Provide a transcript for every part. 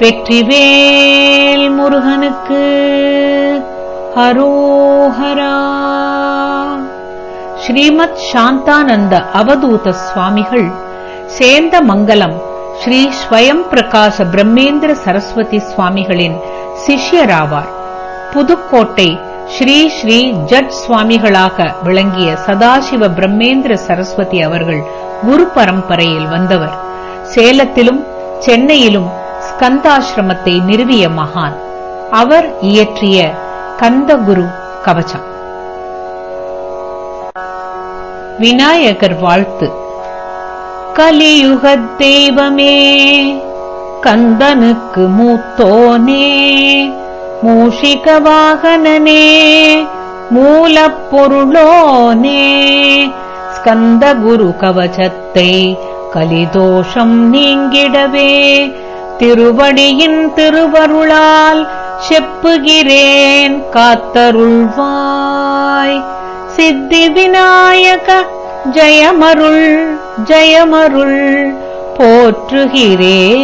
வெற்றிவேல் முருகனுக்கு ஹரோஹரா. ஸ்ரீமத் சாந்தானந்த அவதூத சுவாமிகள் சேந்த மங்கலம் ஸ்ரீ ஸ்வயம் பிரகாச பிரம்மேந்திர சரஸ்வதி சுவாமிகளின் சிஷ்யராவார். புதுக்கோட்டை ஸ்ரீ ஸ்ரீ ஜட் சுவாமிகளாக விளங்கிய சதாசிவ பிரம்மேந்திர சரஸ்வதி அவர்கள் குரு பரம்பரையில் வந்தவர். சேலத்திலும் சென்னையிலும் கந்தாசிரமத்தை நிறுவிய மகான். அவர் இயற்றிய கந்தகுரு கவசம். விநாயகர் வாழ்த்து. கலியுகத் தெய்வமே கந்தனுக்கு மூத்தோனே மூஷிக வாகனனே மூலப்பொருளோனே ஸ்கந்த குரு கவசத்தை கலிதோஷம் நீங்கிடவே திருவடியின் திருவருளால் செப்புகிறேன் காத்தருள்வாய். சித்தி விநாயக ஜெயமருள் ஜெயமருள் போற்றுகிறே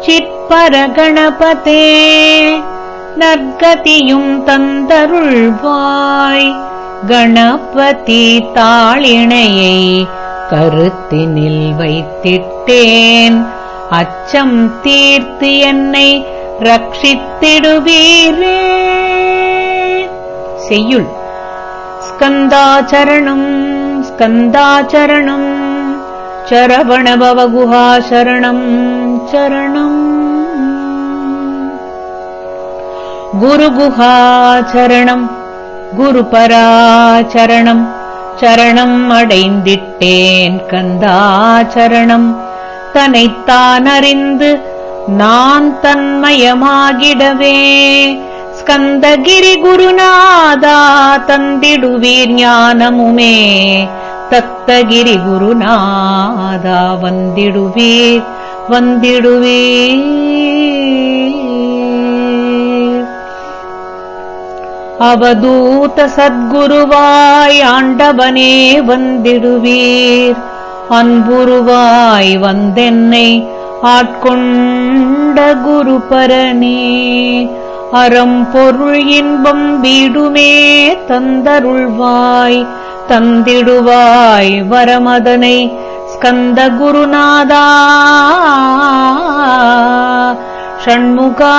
சிற்பர கணபதே நற்கதியும் தந்தருள்வாய். கணபதி தாளிணையை கருத்தினில் வைத்திட்டேன் அச்சம் தீர்த்து என்னை ரட்சித்திடுவீரே செய்யுள் ஸ்கந்தாச்சரணம் ஸ்கந்தாச்சரணம் சரவணபவகுஹா சரணம் சரணம் குருகுஹாச்சரணம் குருபராச்சரணம் சரணம் அடைந்திட்டேன் கந்தாச்சரணம் தன்னைத்தான் அறிந்து நான் தன்மயமாகிடவே. ஸ்கந்தகிரி குருநாதா தந்திடுவீர் ஞானமுமே. தத்தகிரி குருநாதா வந்திடுவீர் வந்திடுவீர். அவதூத சத்குருவாய் ஆண்டவனே வந்திடுவீர். அன்புருவாய் வந்தென்னை ஆட்கொண்ட குருபரனே அறம் பொருள் இன்பம் வீடுமே தந்தருள்வாய். தந்திடுவாய் வரமதனை ஸ்கந்த குருநாதா. ஷண்முகா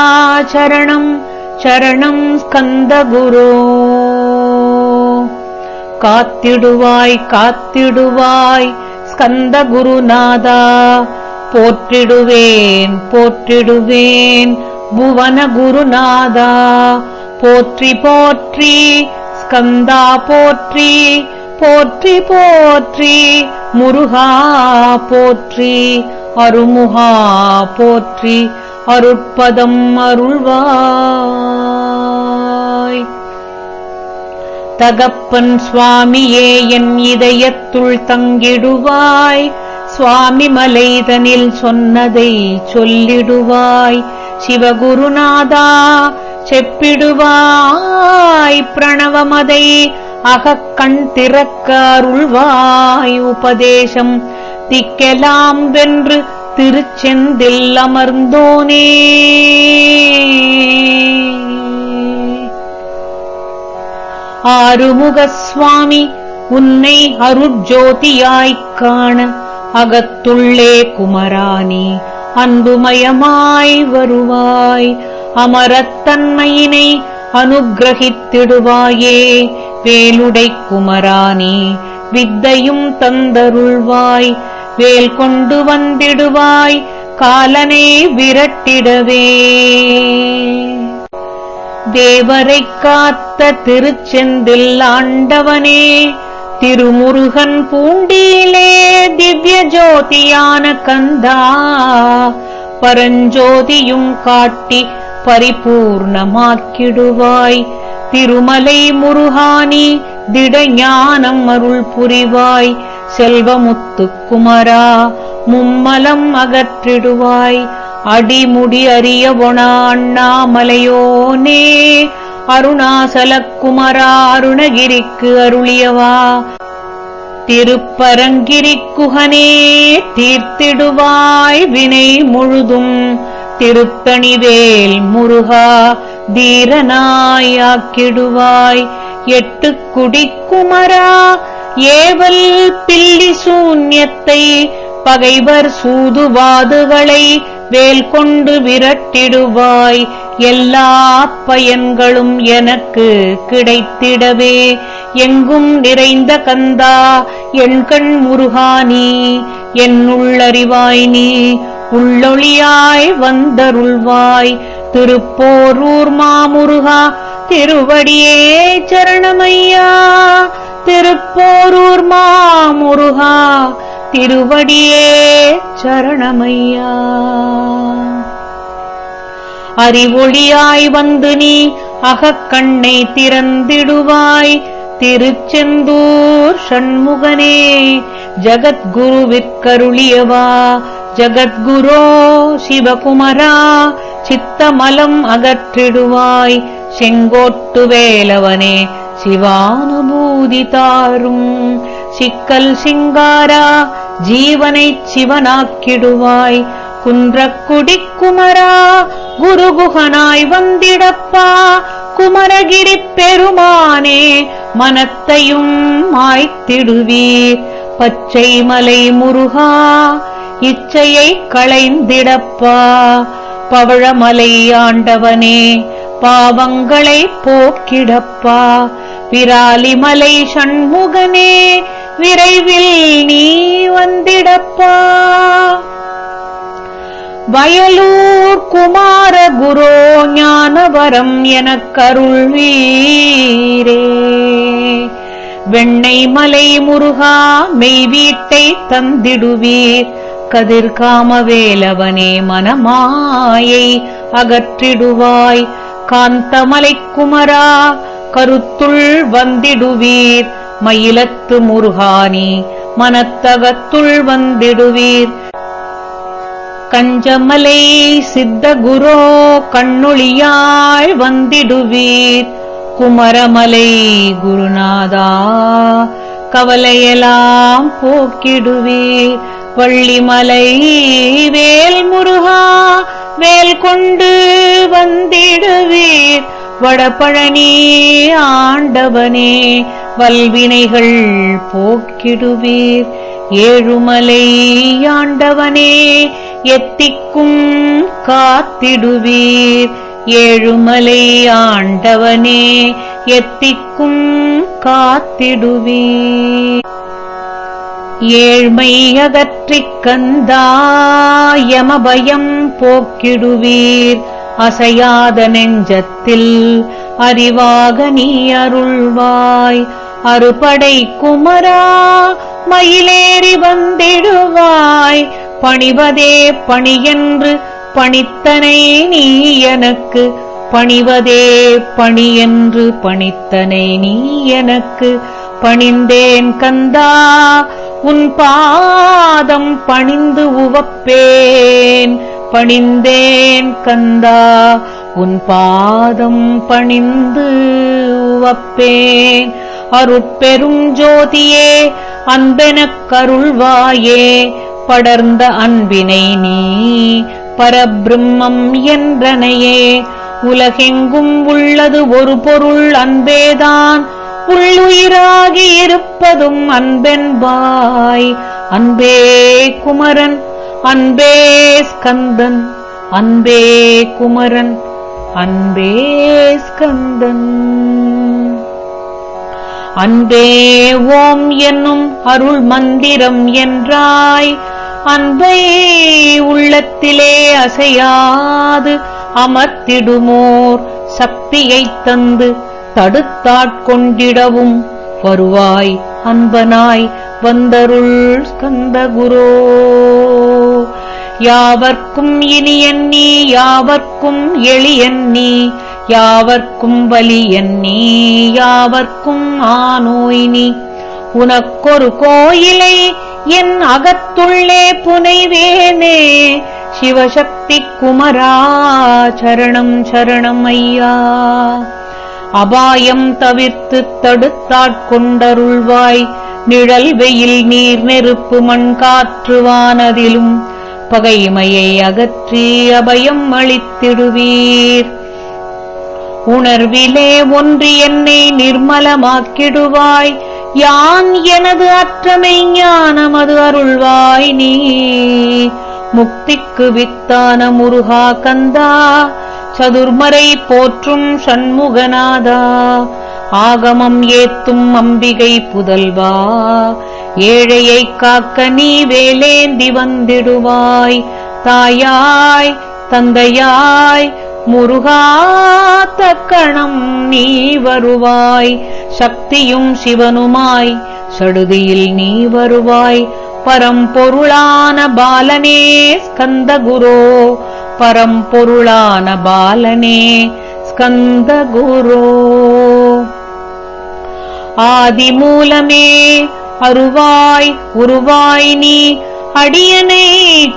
சரணம் சரணம் ஸ்கந்த குரு காத்திடுவாய் காத்திடுவாய் ஸ்கந்த குருநாதா போற்றிடுவேன் போற்றிடுவேன் புவன குருநாதா போற்றி போற்றி ஸ்கந்தா போற்றி போற்றி போற்றி முருகா போற்றி அருமுகா போற்றி அருட்பதம் அருள்வா. தகப்பன் சுவாமியே என் இதயத்துள் தங்கிடுவாய். சுவாமி மலைதனில் சொன்னதை சொல்லிடுவாய். சிவகுருநாதா செப்பிடுவாய். பிரணவமதை அகக்கண் திறக்க அருள்வாய். உபதேசம் திக்கலாம் வென்று திருச்செந்தில் அமர்ந்தோனே. ஆறுமுக சுவாமி உன்னை அருட்ஜோதியாய்க் காண அகத்துள்ளே குமரானி அன்புமயமாய் வருவாய். அமரத்தன்மையினை அனுகிரகித்திடுவாயே வேலுடை குமரானி வித்தையும் தந்தருள்வாய். வேல் கொண்டு வந்திடுவாய் காலனே விரட்டிடவே. தேவரை காத்த திருச்செந்தில் ஆண்டவனே திருமுருகன் பூண்டியிலே திவ்ய ஜோதியான கந்தா பரஞ்சோதியும் காட்டி பரிபூர்ணமாக்கிடுவாய். திருமலை முருகானி திடஞானம் அருள் புரிவாய். செல்வமுத்து குமரா மும்மலம் அகற்றிடுவாய். அடிமுடி அறிய ஒணா அண்ணாமலையோனே அருணாசல அருணகிரிக்கு அருளியவா. திருப்பரங்கிரிக்குகனே தீர்த்திடுவாய் வினை முழுதும். திருத்தணிவேல் முருகா தீரனாயாக்கிடுவாய் எட்டு குடிக்குமரா ஏவல் பில்லி சூன்யத்தை பகைவர் சூதுவாதுகளை வேல் கொண்டு விரட்டிடுவாய். எல்லா பயன்களும் எனக்கு கிடைத்திடவே. எங்கும் நிறைந்த கந்தா என் கண் முருகானி என்னுள்ளறிவாய் நீ உள்ளொளியாய் வந்தருள்வாய். திருப்போரூர் மாமுருகா திருவடியே சரணமையா. திருப்போரூர் மாமுருகா திருவடியே சரணமையா. அறிவொளியாய் வந்து நீ அகக்கண்ணை திறந்திடுவாய். திருச்செந்தூர் சண்முகனே ஜகத்குருவிற்கருளியவா. ஜகத்குரோ சிவகுமரா சித்தமலம் அகற்றிடுவாய். செங்கோட்டு வேலவனே சிவானுபூதி தாரும். சிக்கல் சிங்காரா ஜீவனைச் சிவனாக்கிடுவாய். குன்றக்குடி குமரா குருகுகனாய் வந்திடப்பா. குமரகிரி பெருமானே மனத்தையும் மாய்த்திடுவீர். பச்சை மலை முருகா இச்சையை களைந்திடப்பா. பவழமலை ஆண்டவனே பாவங்களை போக்கிடப்பா. விராலிமலை சண்முகனே விரைவில் நீ வந்திடப்பா. வயலூர் குமார குரோ ஞானவரம் எனக்கருள்வீரே வெண்ணை மலை முருகா மெய் வீட்டை தந்திடுவீர். கதிர்காமவேலவனே மனமாயை அகற்றிடுவாய். காந்தமலை குமரா கருத்துள் வந்திடுவீர். மயிலத்து முருகானி மனத்தகத்துள் வந்திடுவீர் கஞ்சமலை சித்த குரோ கண்ணொழியாள் வந்திடுவீர். குமரமலை குருநாதா கவலையெல்லாம் போக்கிடுவீர். வள்ளிமலை வேல் முருகா வேல் கொண்டு வந்திடுவீர். வடபழனி ஆண்டவனே வல்வினைகள் போக்கிடுவீர். ஏழுமலை ஆண்டவனே எத்திக்கும் காத்திடுவீர். ஏழுமலை ஆண்டவனே எத்திக்கும் காத்திடுவீர். ஏழ்மை அகற்றிக் கந்தாயமபயம் போக்கிடுவீர். அசையாத நெஞ்சத்தில் அறிவாக நீ அருள்வாய். அறுபடை குமரா மயிலேறி வந்திடுவாய். பணிவதே பணியென்று பணித்தனை நீ எனக்கு. பணிவதே பணியென்று பணித்தனை நீ எனக்கு. பணிந்தேன் கந்தா உன் பாதம் பணிந்து உவப்பேன். பணிந்தேன் கந்தா உன் பாதம் பணிந்து உவப்பேன். அருட்பெரும் ஜோதியே அன்பெனக் கருள்வாயே படர்ந்த அன்பினை நீ பரபிரம்மம் என்றனையே. உலகெங்கும் உள்ளது ஒரு பொருள் அன்பேதான் உள்ளுயிராகி இருப்பதும் அன்பென்பாய். அன்பே குமரன் அன்பே ஸ்கந்தன் அன்பே குமரன் அன்பே ஸ்கந்தன். அன்பே ஓம் என்னும் அருள் மந்திரம் என்றாய். அன்பை உள்ளத்திலே அசையாது அமர்த்திடுமோர் சக்தியைத் தந்து தடுத்தாட்கொண்டிடவும் வருவாய் அன்பனாய் வந்தருள் ஸ்கந்தகுரோ யாவர்க்கும் இனியன் நீ யாவர்க்கும் எளியன் நீ யாவர்க்கும் வலியன் நீ யாவர்க்கும் ஆனோய் உனக்கொரு கோயிலை என் அகத்துள்ளே புனைவேனே. சிவசக்தி குமரா சரணம் சரணம் ஐயா. அபாயம் தவிர்த்து தடுத்தாட்கொண்டருள்வாய் நிழல் வெயில் நீர் நெருப்பு மண் காற்றுவானதிலும் பகைமையை அகற்றி அபயம் அளித்திடுவீர். உணர்விலே ஒன்று என்னை நிர்மலமாக்கிடுவாய். யான் எனது அற்றமை ஞானமது அருள்வாய் நீ. முக்திக்கு வித்தான முருகா கந்தா சதுர்மறை போற்றும் சண்முகநாதா. ஆகமம் ஏத்தும் அம்பிகை புதல்வா ஏழையை காக்க நீ வேலேந்தி வந்திடுவாய். தாயாய் தந்தையாய் முருகா தக்கணம் நீ வருவாய் சக்தியும் சிவனுமாய் சடுதியில் நீ வருவாய். பரம்பொருளான பாலனே ஸ்கந்தகுரோ பரம்பொருளான பாலனே ஸ்கந்தகுரோ. ஆதி மூலமே அருவாய் உருவாய் நீ அடியனை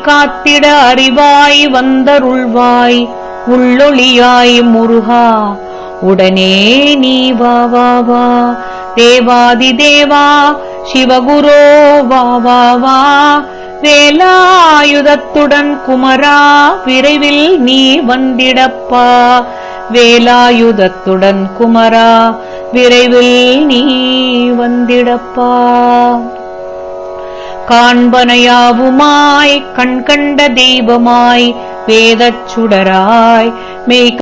காத்திட அறிவாய் வந்தருள்வாய். உள்ளொளியாய் முருகா உடனே நீ வா வா வா. தேவாதி தேவா சிவகுரோ வா வா வா. வேலாயுதத்துடன் குமரா விரைவில் நீ வந்திடப்பா. வேலாயுதத்துடன் குமரா விரைவில் நீ வந்திடப்பா. காண்பனையாவுமாய் கண்கண்ட தெய்வமாய் வேதச் சுடராய் மெய்